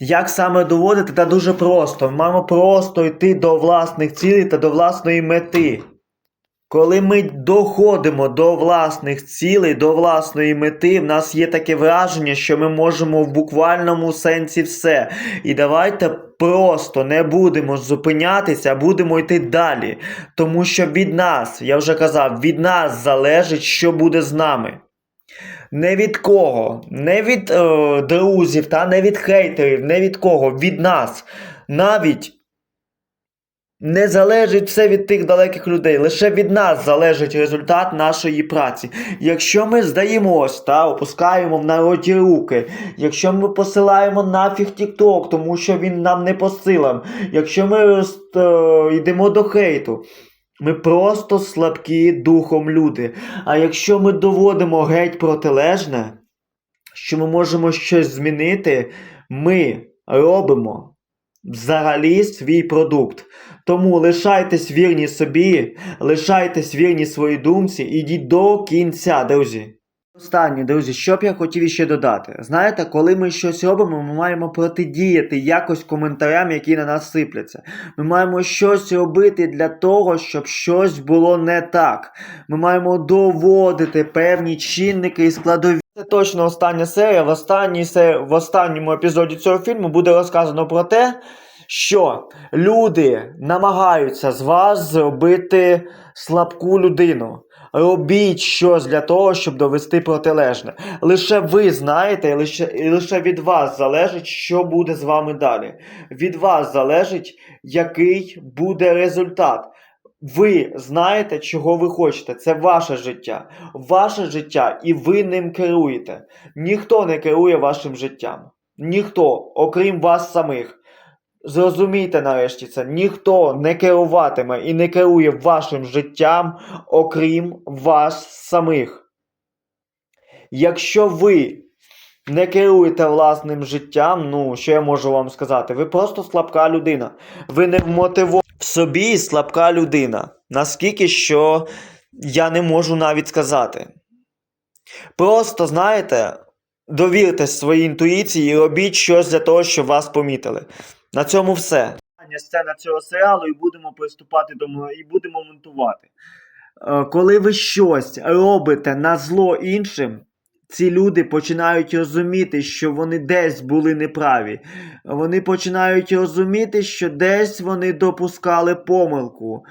Як саме доводити? Та дуже просто. Маємо просто йти до власних цілей та до власної мети. Коли ми доходимо до власних цілей, до власної мети, в нас є таке враження, що ми можемо в буквальному сенсі все. І давайте просто не будемо зупинятися, а будемо йти далі. Тому що від нас, я вже казав, від нас залежить, що буде з нами. Не від кого, не від е, друзів, та не від хейтерів, не від кого, від нас. Навіть не залежить все від тих далеких людей. Лише від нас залежить результат нашої праці. Якщо ми здаємось та опускаємо в народі руки, якщо ми посилаємо нафіг TikTok, тому що він нам не по силам, якщо ми роз- е, йдемо до хейту. Ми просто слабкі духом люди. А якщо ми доводимо геть протилежне, що ми можемо щось змінити, ми робимо взагалі свій продукт. Тому лишайтесь вірні собі, лишайтесь вірні своїй думці, ідіть до кінця, друзі. Останнє, друзі, що б я хотів іще додати. Знаєте, коли ми щось робимо, ми маємо протидіяти якось коментарям, які на нас сипляться. Ми маємо щось робити для того, щоб щось було не так. Ми маємо доводити певні чинники і складові. Це точно остання серія. В, останній се... в останньому епізоді цього фільму буде розказано про те, що люди намагаються з вас зробити слабку людину. Робіть щось для того, щоб довести протилежне. Лише ви знаєте, лише, лише від вас залежить, що буде з вами далі. Від вас залежить, який буде результат. Ви знаєте, чого ви хочете. Це ваше життя. Ваше життя, і ви ним керуєте. Ніхто не керує вашим життям. Ніхто, окрім вас самих. Зрозумійте нарешті це, ніхто не керуватиме і не керує вашим життям, окрім вас самих. Якщо ви не керуєте власним життям, ну, що я можу вам сказати? Ви просто слабка людина. Ви не вмотивовані в собі слабка людина. Наскільки що я не можу навіть сказати. Просто, знаєте, довіртесь своїй інтуїції і робіть щось для того, щоб вас помітили. На цьому все. Сцена цього серіалу і будемо приступати до і будемо монтувати. Е, Коли ви щось робите на зло іншим, ці люди починають розуміти, що вони десь були неправі. Вони починають розуміти, що десь вони допускали помилку.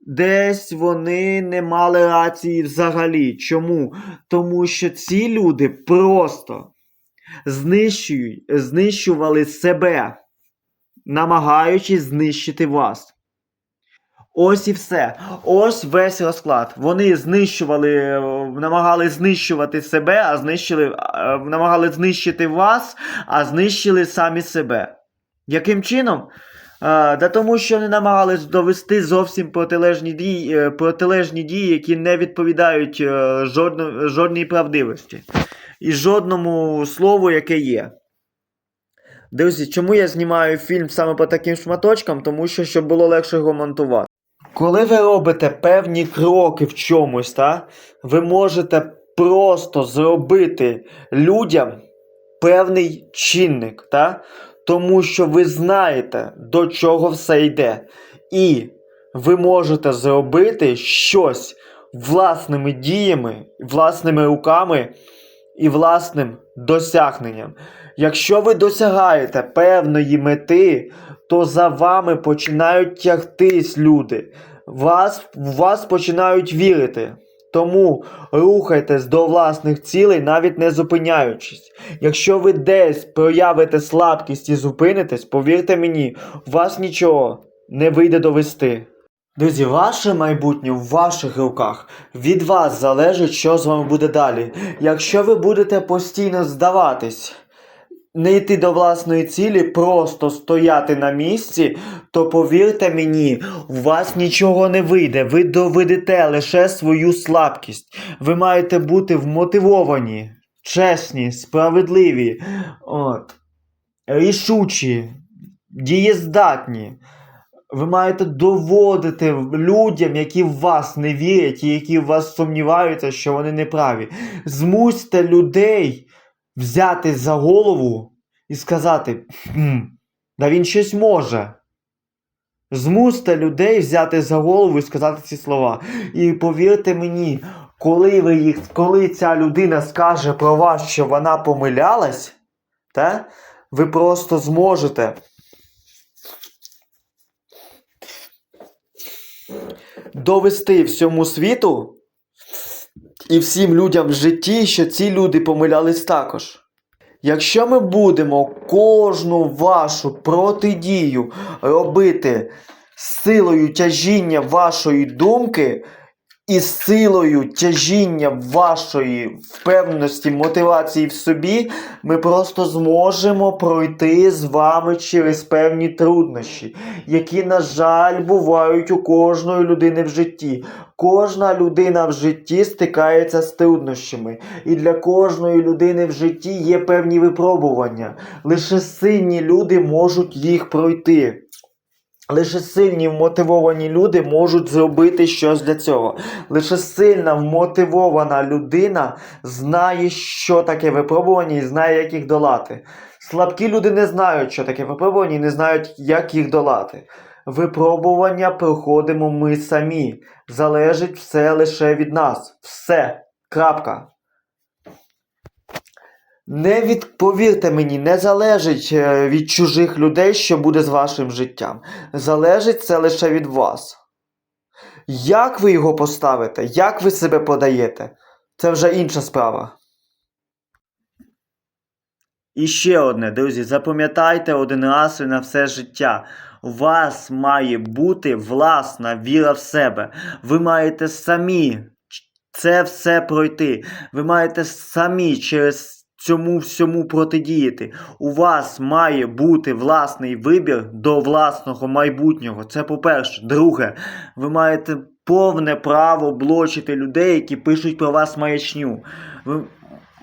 Десь вони не мали рації взагалі. Чому? Тому що ці люди просто знищують, знищували себе намагаючись знищити вас. Ось і все. Ось весь розклад. Вони знищували, е, намагали знищувати себе, а знищили, е, намагали знищити вас, а знищили самі себе. Яким чином? Да тому що вони намагались довести зовсім протилежні дії, е, протилежні дії, які не відповідають е, жодно, жодній правдивості і жодному слову, яке є. Друзі, чому я знімаю фільм саме по таким шматочкам? Тому що щоб було легше його монтувати. Коли ви робите певні кроки в чомусь, та, ви можете просто зробити людям певний чинник, та, тому що ви знаєте, до чого все йде. І ви можете зробити щось власними діями, власними руками і власним досягненням. Якщо ви досягаєте певної мети, то за вами починають тягтись люди. Вас, вас починають вірити. Тому рухайтесь до власних цілей, навіть не зупиняючись. Якщо ви десь проявите слабкість і зупинитесь, повірте мені, у вас нічого не вийде довести. Друзі, ваше майбутнє в ваших руках. Від вас залежить, що з вами буде далі. Якщо ви будете постійно здаватись, не йти до власної цілі, просто стояти на місці, то повірте мені, у вас нічого не вийде. Ви доведете лише свою слабкість. Ви маєте бути вмотивовані, чесні, справедливі, от, рішучі, дієздатні. Ви маєте доводити людям, які в вас не вірять і які в вас сумніваються, що вони неправі. Змусьте людей взяти за голову і сказати: да він щось може. Змусьте людей взяти за голову і сказати ці слова. І повірте мені, коли, ви їх, коли ця людина скаже про вас, що вона помилялась, та, ви просто зможете довести всьому світу і всім людям в житті, що ці люди помилялись також. Якщо ми будемо кожну вашу протидію робити силою тяжіння вашої думки і силою тяжіння вашої впевненості, мотивації в собі, ми просто зможемо пройти з вами через певні труднощі, які, на жаль, бувають у кожної людини в житті. Кожна людина в житті стикається з труднощами, і для кожної людини в житті є певні випробування. Лише сильні люди можуть їх пройти. Лише сильні вмотивовані люди можуть зробити щось для цього. Лише сильна вмотивована людина знає, що таке випробування і знає, як їх долати. Слабкі люди не знають, що таке випробування і не знають, як їх долати. Випробування проходимо ми самі. Залежить все лише від нас. Все. Крапка. Не від, повірте мені, не залежить е, від чужих людей, що буде з вашим життям. Залежить це лише від вас. Як ви його поставите, як ви себе подаєте, це вже інша справа. І ще одне, друзі, запам'ятайте один раз і на все життя. У вас має бути власна віра в себе. Ви маєте самі це все пройти. Ви маєте самі через цьому всьому протидіяти. У вас має бути власний вибір до власного майбутнього. Це по-перше. Друге, ви маєте повне право блочити людей, які пишуть про вас маячню. Ви,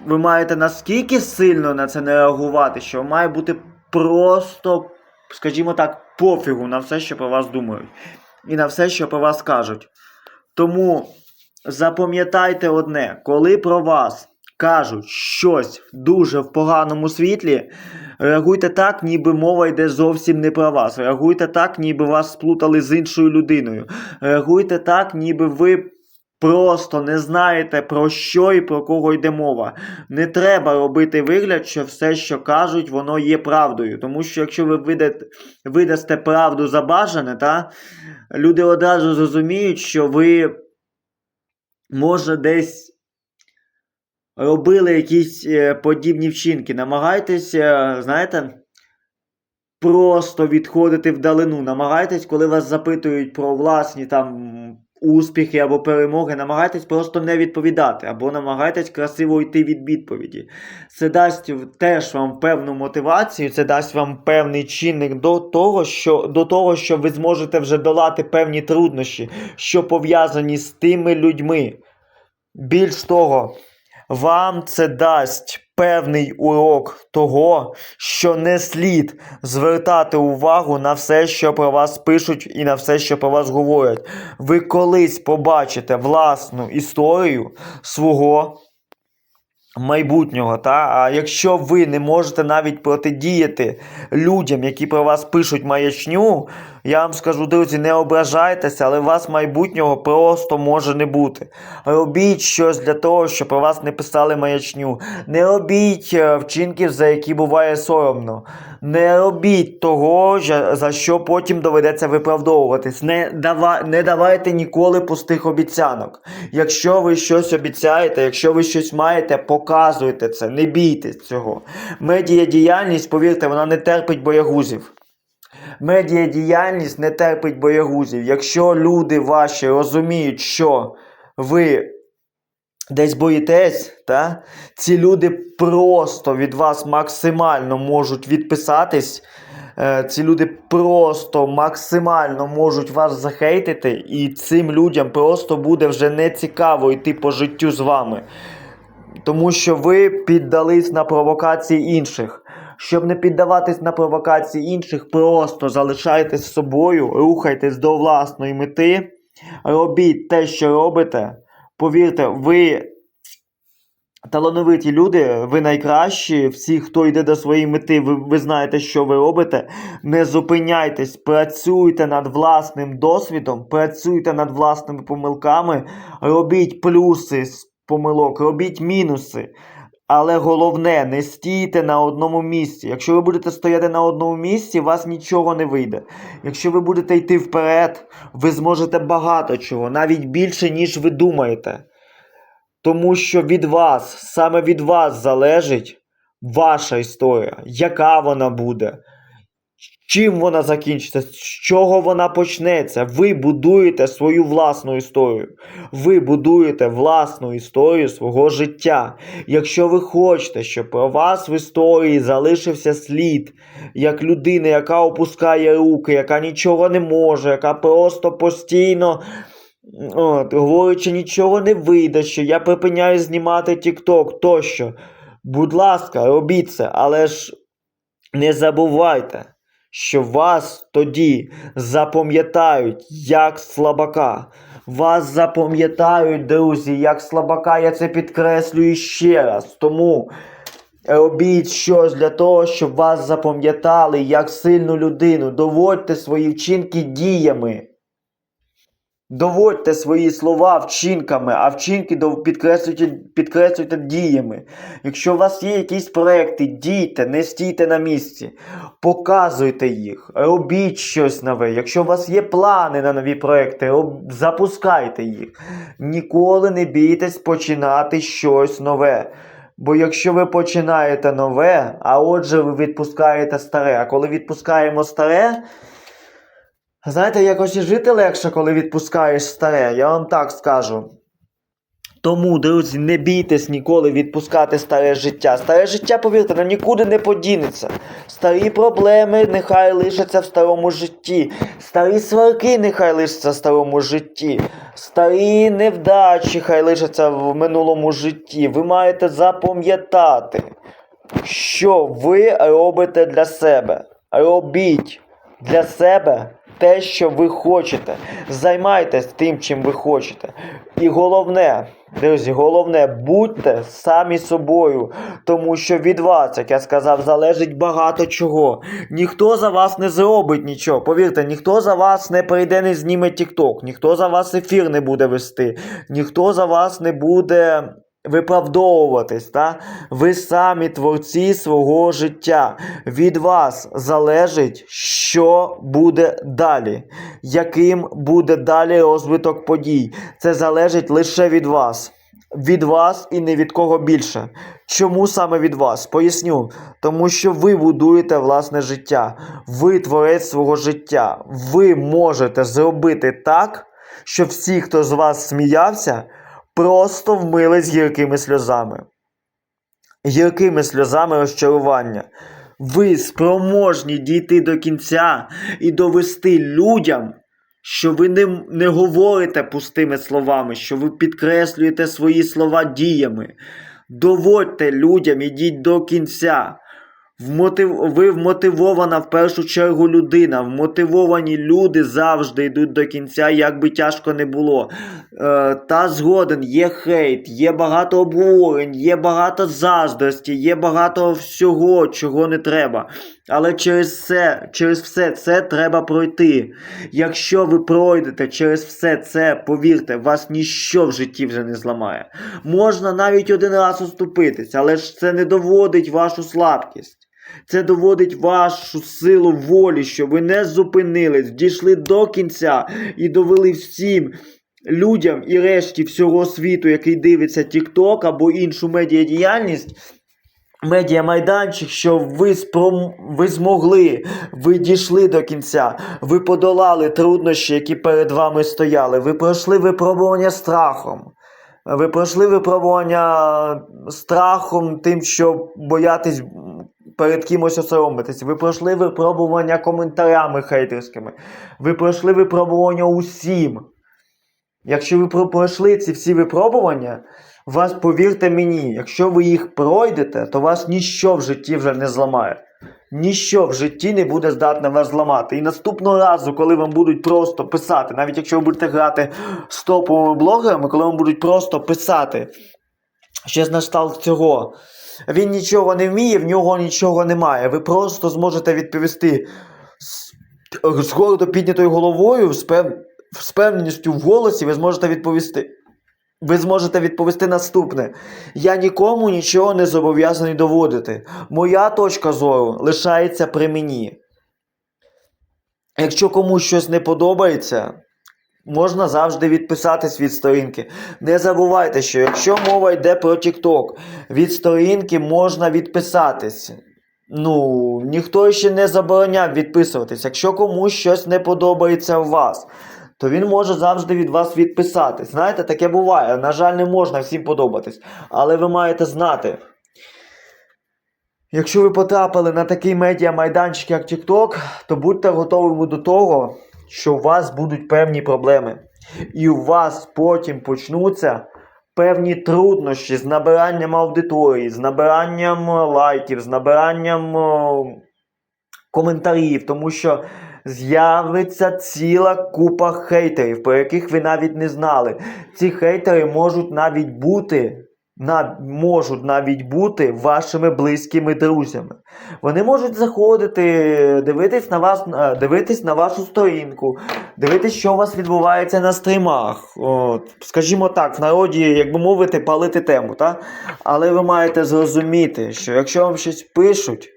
ви маєте наскільки сильно на це не реагувати, що має бути просто, скажімо так, пофігу на все, що про вас думають. І на все, що про вас кажуть. Тому запам'ятайте одне, коли про вас кажуть щось дуже в поганому світлі, реагуйте так, ніби мова йде зовсім не про вас. Реагуйте так, ніби вас сплутали з іншою людиною. Реагуйте так, ніби ви просто не знаєте про що і про кого йде мова. Не треба робити вигляд, що все, що кажуть, воно є правдою. Тому що якщо ви видасте правду за бажане, та, люди одразу зрозуміють, що ви може десь робили якісь е, подібні вчинки. Намагайтесь, е, знаєте, просто відходити вдалину. Намагайтесь, коли вас запитують про власні там успіхи або перемоги, намагайтесь просто не відповідати, або намагайтесь красиво йти від відповіді. Це дасть теж вам певну мотивацію, це дасть вам певний чинник до того, що, до того, що ви зможете вже долати певні труднощі, що пов'язані з тими людьми. Більш того, вам це дасть певний урок того, що не слід звертати увагу на все, що про вас пишуть, і на все, що про вас говорять. Ви колись побачите власну історію свого майбутнього. Та? А якщо ви не можете навіть протидіяти людям, які про вас пишуть маячню, я вам скажу, друзі, не ображайтеся, але у вас майбутнього просто може не бути. Робіть щось для того, щоб про вас не писали маячню. Не робіть е, вчинків, за які буває соромно. Не робіть того, за- що потім доведеться виправдовуватись. Не, дава, не давайте ніколи пустих обіцянок. Якщо ви щось обіцяєте, якщо ви щось маєте, показуйте це, не бійтесь цього. Медіадіяльність, повірте, вона не терпить боягузів. Медіадіяльність не терпить боягузів. Якщо люди ваші розуміють, що ви десь боїтесь, та, ці люди просто від вас максимально можуть відписатись. Е, Ці люди просто максимально можуть вас захейтити, і цим людям просто буде вже не цікаво йти по життю з вами. Тому що ви піддались на провокації інших. Щоб не піддаватись на провокації інших, просто залишайтесь собою, рухайтесь до власної мети, робіть те, що робите. Повірте, ви талановиті люди, ви найкращі. Всі, хто йде до своєї мети, ви, ви знаєте, що ви робите. Не зупиняйтесь, працюйте над власним досвідом, працюйте над власними помилками, робіть плюси з помилок, робіть мінуси. Але головне, не стійте на одному місці. Якщо ви будете стояти на одному місці, вас нічого не вийде. Якщо ви будете йти вперед, ви зможете багато чого, навіть більше, ніж ви думаєте. Тому що від вас, саме від вас залежить ваша історія, яка вона буде, чим вона закінчиться, з чого вона почнеться. Ви будуєте свою власну історію. Ви будуєте власну історію свого життя. Якщо ви хочете, щоб про вас в історії залишився слід, як людина, яка опускає руки, яка нічого не може, яка просто постійно. От, говорить, нічого не вийде, що я припиняю знімати TikTok тощо. Будь ласка, робіть це, але ж не забувайте, що вас тоді запам'ятають як слабака. Вас запам'ятають, друзі, як слабака, я це підкреслюю ще раз. Тому робіть щось для того, щоб вас запам'ятали як сильну людину. Доводьте свої вчинки діями. Доводьте свої слова вчинками, а вчинки підкреслюйте, підкреслюйте діями. Якщо у вас є якісь проекти, дійте, не стійте на місці, показуйте їх, робіть щось нове. Якщо у вас є плани на нові проекти, роб- запускайте їх. Ніколи не бійтесь починати щось нове. Бо якщо ви починаєте нове, а отже ви відпускаєте старе. А коли відпускаємо старе, Знаєте, якось і жити легше, коли відпускаєш старе, я вам так скажу. Тому, друзі, не бійтесь ніколи відпускати старе життя. Старе життя, повірте, нам нікуди не подінеться. Старі проблеми нехай лишаться в старому житті. Старі сварки нехай лишаться в старому житті. Старі невдачі хай лишаться в минулому житті. Ви маєте запам'ятати, що ви робите для себе. Робіть для себе те, що ви хочете. Займайтесь тим, чим ви хочете. І головне, друзі, головне, будьте самі собою, тому що від вас, як я сказав, залежить багато чого. Ніхто за вас не зробить нічого. Повірте, ніхто за вас не прийде, не зніме TikTok, ніхто за вас ефір не буде вести, ніхто за вас не буде виправдовуватись, та? ви самі творці свого життя. Від вас залежить, що буде далі, яким буде далі розвиток подій. Це залежить лише від вас. Від вас і не від кого більше. Чому саме від вас? Поясню. Тому що ви будуєте власне життя. Ви творець свого життя. Ви можете зробити так, щоб всі, хто з вас сміявся, просто вмились гіркими сльозами. Гіркими сльозами розчарування. Ви спроможні дійти до кінця і довести людям, що ви не, не говорите пустими словами, що ви підкреслюєте свої слова діями. Доводьте людям, ідіть до кінця. Ви вмотивована в першу чергу людина. Вмотивовані люди завжди йдуть до кінця, як би тяжко не було. Е, та згоден, є хейт, є багато обговорень, є багато заздрості, є багато всього, чого не треба. Але через це, через все це треба пройти. Якщо ви пройдете через все це, повірте, вас ніщо в житті вже не зламає. Можна навіть один раз уступитись, але ж це не доводить вашу слабкість. Це доводить вашу силу волі, що ви не зупинились, дійшли до кінця і довели всім людям і решті всього світу, який дивиться TikTok або іншу медіадіяльність, медіамайданчик, що ви, спром... ви змогли, ви дійшли до кінця, ви подолали труднощі, які перед вами стояли, ви пройшли випробування страхом. Ви пройшли випробування страхом, тим, що боятись перед кимось осоромитись. Ви пройшли випробування коментарями хейтерськими. Ви пройшли випробування усім. Якщо ви пройшли ці всі випробування, вас, повірте мені, якщо ви їх пройдете, то вас ніщо в житті вже не зламає. Ніщо в житті не буде здатне вас зламати. І наступного разу, коли вам будуть просто писати, навіть якщо ви будете грати з топовими блогерами, коли вам будуть просто писати щось на кшталт цього. Він нічого не вміє, в нього нічого немає. Ви просто зможете відповісти з, гордо піднятою головою, з певністю в голосі, ви зможете відповісти. Ви зможете відповісти наступне. Я нікому нічого не зобов'язаний доводити. Моя точка зору лишається при мені. Якщо комусь щось не подобається, можна завжди відписатись від сторінки. Не забувайте, що якщо мова йде про TikTok, від сторінки можна відписатись. Ну, ніхто ще не забороняв відписуватись. Якщо комусь щось не подобається у вас, то він може завжди від вас відписатись. Знаєте, таке буває. На жаль, не можна всім подобатись. Але ви маєте знати. Якщо ви потрапили на такий медіа-майданчик, як TikTok, то будьте готовими до того, що у вас будуть певні проблеми. І у вас потім почнуться певні труднощі з набиранням аудиторії, з набиранням е, лайків, з набиранням е, коментарів, тому що з'явиться ціла купа хейтерів, про яких ви навіть не знали. Ці хейтери можуть навіть бути. Можуть навіть бути вашими близькими друзями. Вони можуть заходити, дивитись на вас, е, дивитись на вашу сторінку, дивитись, що у вас відбувається на стримах. От, скажімо так, в народі, як би мовити, палити тему. Та? Але ви маєте зрозуміти, що якщо вам щось пишуть,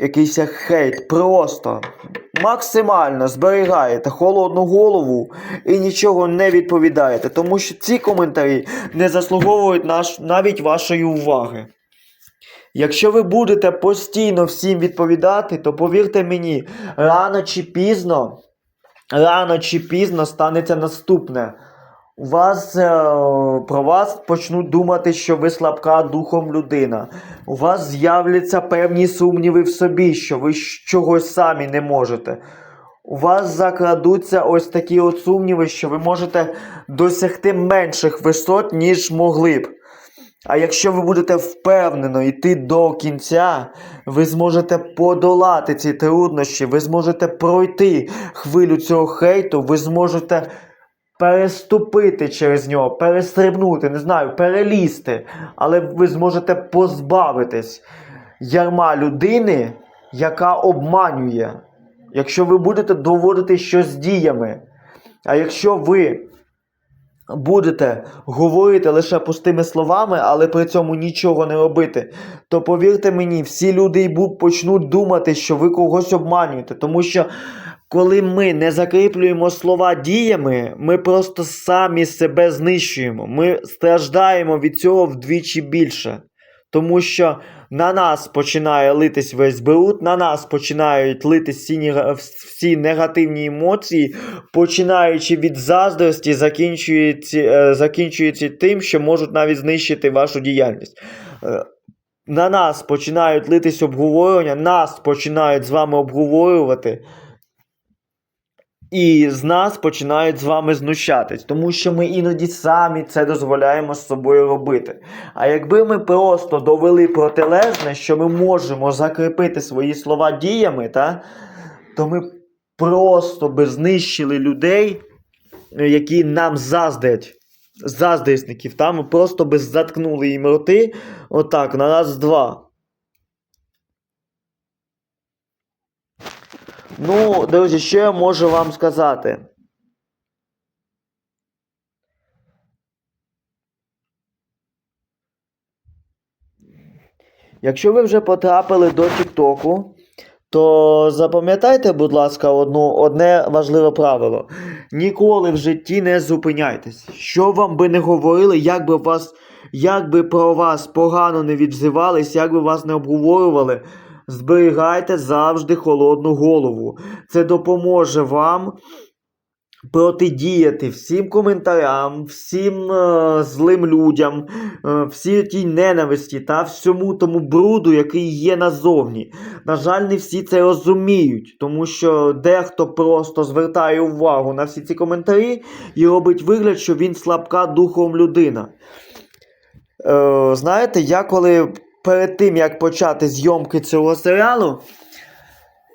якийсь хейт, просто максимально зберігаєте холодну голову і нічого не відповідаєте, тому що ці коментарі не заслуговують наш, навіть вашої уваги. Якщо ви будете постійно всім відповідати, то повірте мені, рано чи пізно, рано чи пізно станеться наступне. У вас е, про вас почнуть думати, що ви слабка духом людина. У вас з'являться певні сумніви в собі, що ви чогось самі не можете. У вас закрадуться ось такі от сумніви, що ви можете досягти менших висот, ніж могли б. А якщо ви будете впевнено йти до кінця, ви зможете подолати ці труднощі, ви зможете пройти хвилю цього хейту, ви зможете переступити через нього, перестрибнути, не знаю, перелізти, але ви зможете позбавитись ярма людини, яка обманює. Якщо ви будете доводити щось діями, а якщо ви будете говорити лише пустими словами, але при цьому нічого не робити, то повірте мені, всі люди й почнуть думати, що ви когось обманюєте. Тому що коли ми не закріплюємо слова діями, ми просто самі себе знищуємо. Ми страждаємо від цього вдвічі більше. Тому що на нас починає литись весь бруд, на нас починають литись всі, всі негативні емоції, починаючи від заздрості, закінчується, е, закінчується тим, що можуть навіть знищити вашу діяльність. Е, На нас починають литись обговорення, нас починають з вами обговорювати. І з нас починають з вами знущатись, тому що ми іноді самі це дозволяємо з собою робити. А якби ми просто довели протилежне, що ми можемо закріпити свої слова діями, та, то ми просто би знищили людей, е, які нам заздрять. Заздрісників, та ми просто би заткнули їм роти, отак, на раз-два. Ну, друзі, що я можу вам сказати? Якщо ви вже потрапили до Тіктоку, то запам'ятайте, будь ласка, одну, одне важливе правило. Ніколи в житті не зупиняйтесь. Що вам би не говорили, як би вас, як би про вас погано не відзивались, як би вас не обговорювали, зберігайте завжди холодну голову. Це допоможе вам протидіяти всім коментарям, всім е, злим людям, е, всій тій ненависті та всьому тому бруду, який є назовні. На жаль, не всі це розуміють, тому що дехто просто звертає увагу на всі ці коментарі і робить вигляд, що він слабка духом людина. Е, знаєте, я коли перед тим, як почати зйомки цього серіалу,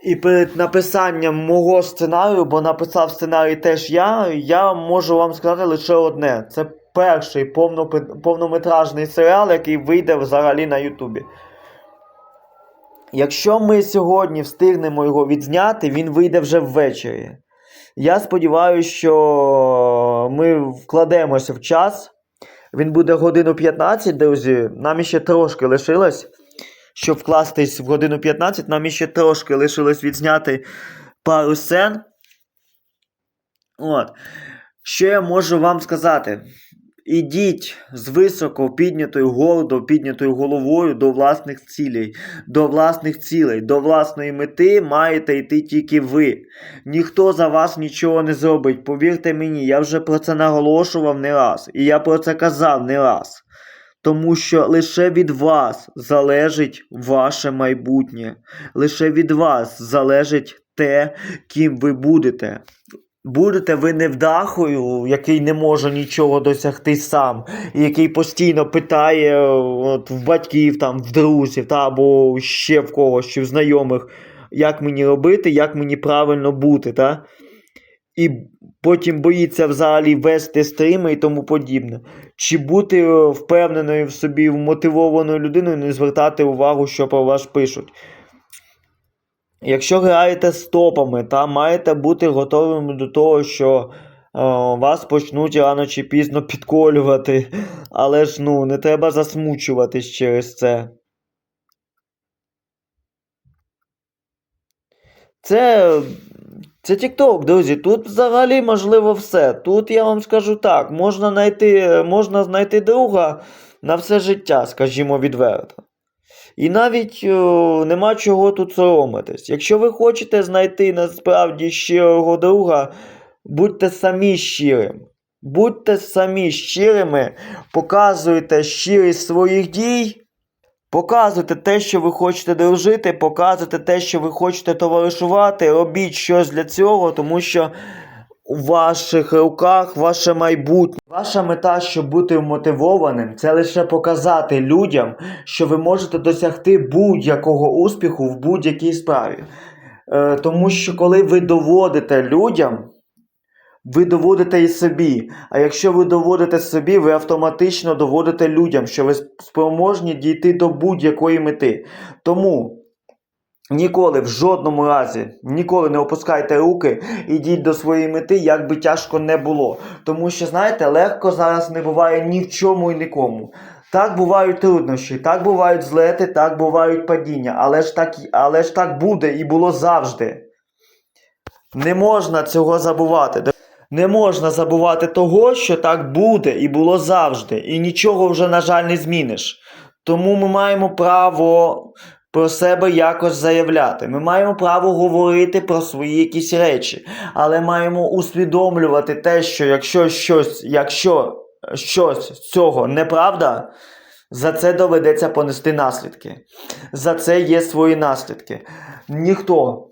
і перед написанням мого сценарію, бо написав сценарій теж я, я можу вам сказати лише одне: це перший повнометражний серіал, який вийде взагалі на Ютубі. Якщо ми сьогодні встигнемо його відзняти, він вийде вже ввечері. Я сподіваюся, що ми вкладемося в час. Він буде годину 15, друзі. Нам іще трошки лишилось. Щоб вкластись в годину 15, нам іще трошки лишилось відзняти пару сцен. От. Що я можу вам сказати? Ідіть з високо піднятою гордо піднятою головою до власних цілей, до власних цілей, до власної мети маєте йти тільки ви. Ніхто за вас нічого не зробить. Повірте мені, я вже про це наголошував не раз, і я про це казав не раз. Тому що лише від вас залежить ваше майбутнє, лише від вас залежить те, ким ви будете. Будете ви невдахою, який не може нічого досягти сам, і який постійно питає е, от, в батьків, там, в друзів, та, або ще в когось, чи в знайомих, як мені робити, як мені правильно бути. Та? І потім боїться взагалі вести стріми і тому подібне. Чи бути е, впевненою в собі, вмотивованою людиною, не звертати увагу, що про вас пишуть. Якщо граєте з топами, та маєте бути готовими до того, що е, вас почнуть рано чи пізно підколювати. Але ж ну, не треба засмучуватись через це. Це. Це TikTok, друзі. Тут взагалі можливо все. Тут я вам скажу так, можна знайти, можна знайти друга на все життя, скажімо відверто. І навіть о, нема чого тут соромитись. Якщо ви хочете знайти насправді щирого друга, будьте самі щирим. Будьте самі щирими, показуйте щирість своїх дій, показуйте те, що ви хочете дружити, показуйте те, що ви хочете товаришувати, робіть щось для цього, тому що у ваших руках ваше майбутнє. Ваша мета, щоб бути мотивованим, це лише показати людям, що ви можете досягти будь-якого успіху в будь-якій справі. Е, тому що коли ви доводите людям, ви доводите і собі. А якщо ви доводите собі, ви автоматично доводите людям, що ви спроможні дійти до будь-якої мети. Тому. Ніколи в жодному разі ніколи не опускайте руки, ідіть до своєї мети, як би тяжко не було. Тому що, знаєте, легко зараз не буває ні в чому і нікому. Так бувають труднощі, так бувають злети, так бувають падіння, але ж так, але ж так буде і було завжди. Не можна цього забувати. Не можна забувати того, що так буде і було завжди, і нічого вже, на жаль, не зміниш. Тому ми маємо право про себе якось заявляти. Ми маємо право говорити про свої якісь речі, але маємо усвідомлювати те, що якщо щось, якщо щось з цього неправда, за це доведеться понести наслідки. За це є свої наслідки. Ніхто.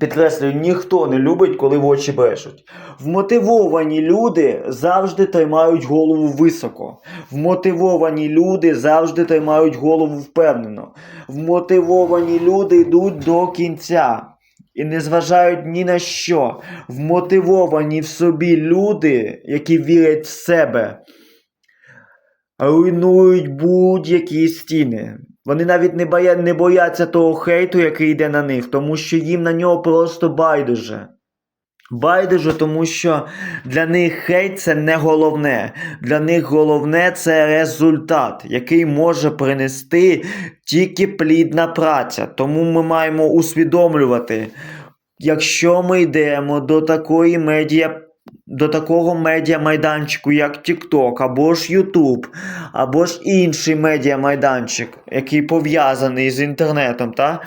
Підкреслюю, ніхто не любить, коли в очі брешуть. Вмотивовані люди завжди тримають голову високо. Вмотивовані люди завжди тримають голову впевнено. Вмотивовані люди йдуть до кінця і не зважають ні на що. Вмотивовані в собі люди, які вірять в себе, руйнують будь-які стіни. Вони навіть не, боя... не бояться того хейту, який йде на них, тому що їм на нього просто байдуже. Байдуже, тому що для них хейт це не головне. Для них головне це результат, який може принести тільки плідна праця. Тому ми маємо усвідомлювати, якщо ми йдемо до такої медіа. До такого медіамайданчику, як TikTok, або ж YouTube, або ж інший медіамайданчик, який пов'язаний з інтернетом, та?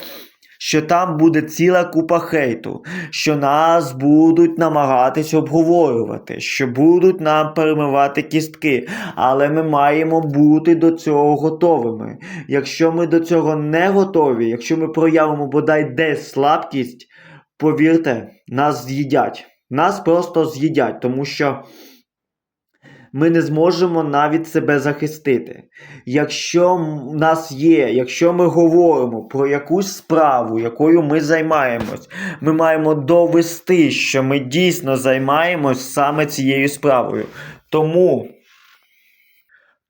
що там буде ціла купа хейту, що нас будуть намагатись обговорювати, що будуть нам перемивати кістки, але ми маємо бути до цього готовими. Якщо ми до цього не готові, якщо ми проявимо бодай десь слабкість, повірте, нас з'їдять. Нас просто з'їдять, тому що ми не зможемо навіть себе захистити. Якщо в нас є, якщо ми говоримо про якусь справу, якою ми займаємось, ми маємо довести, що ми дійсно займаємось саме цією справою. Тому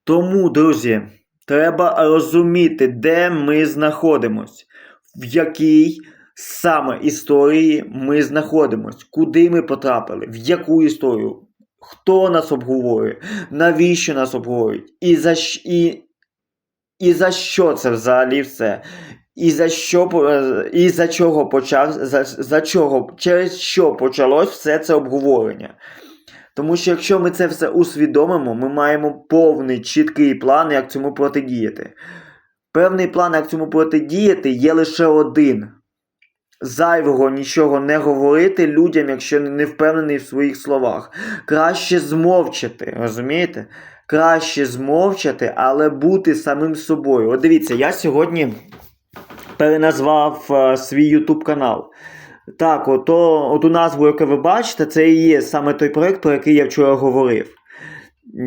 Тому, друзі, треба розуміти, де ми знаходимось, в якій саме історії ми знаходимось, куди ми потрапили, в яку історію, хто нас обговорює, навіщо нас обговорюють, і за, і, і за що це взагалі все. І за що е, і за чого почав за, за чого через що почалось все це обговорення? Тому що якщо ми це все усвідомимо, ми маємо повний чіткий план, як цьому протидіяти. Певний план, як цьому протидіяти, є лише один. Зайвого нічого не говорити людям, якщо не впевнений в своїх словах. Краще змовчати, розумієте? Краще змовчати, але бути самим собою. От дивіться, я сьогодні переназвав е, свій YouTube канал. Так, ото, оту назву, яку ви бачите, це і є саме той проект, про який я вчора говорив.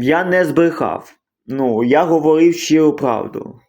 Я не збрехав. Ну, я говорив щиру правду.